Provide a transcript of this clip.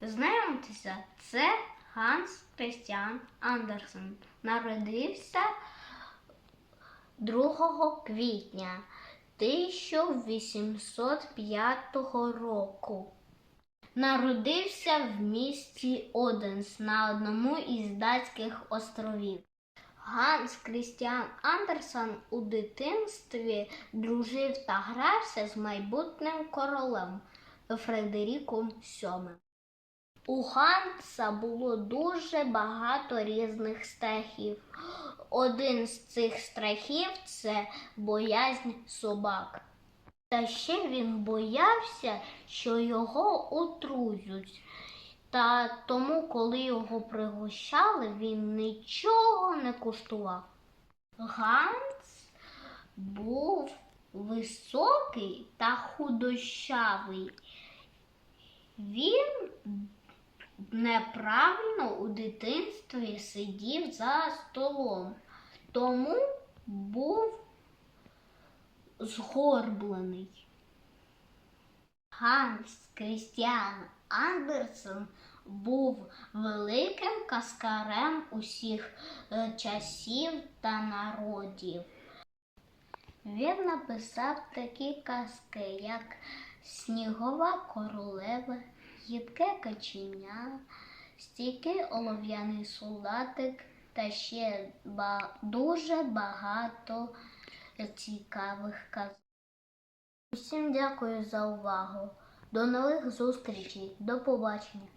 Знайомтеся, це Ганс Крістіан Андерсен. Народився 2 квітня 1805 року. Народився в місті Оденс на одному із датських островів. Ганс Крістіан Андерсон у дитинстві дружив та грався з майбутнім королем Фредеріком VII. У Ганса було дуже багато різних страхів. Один з цих страхів це боязнь собак. Та ще він боявся, що його отрують. Та тому, коли його пригощали, він нічого не куштував. Ганс був високий та худощавий. Він неправильно у дитинстві сидів за столом, тому був згорблений. Ганс Крістіан Андерсен був великим каскарем усіх е, часів та народів. Він написав такі казки, як Снігова королева, Гідке каченя, стійкий олов'яний солдатик та ще ба- дуже багато цікавих казок. Усім дякую за увагу. До нових зустрічей. До побачення.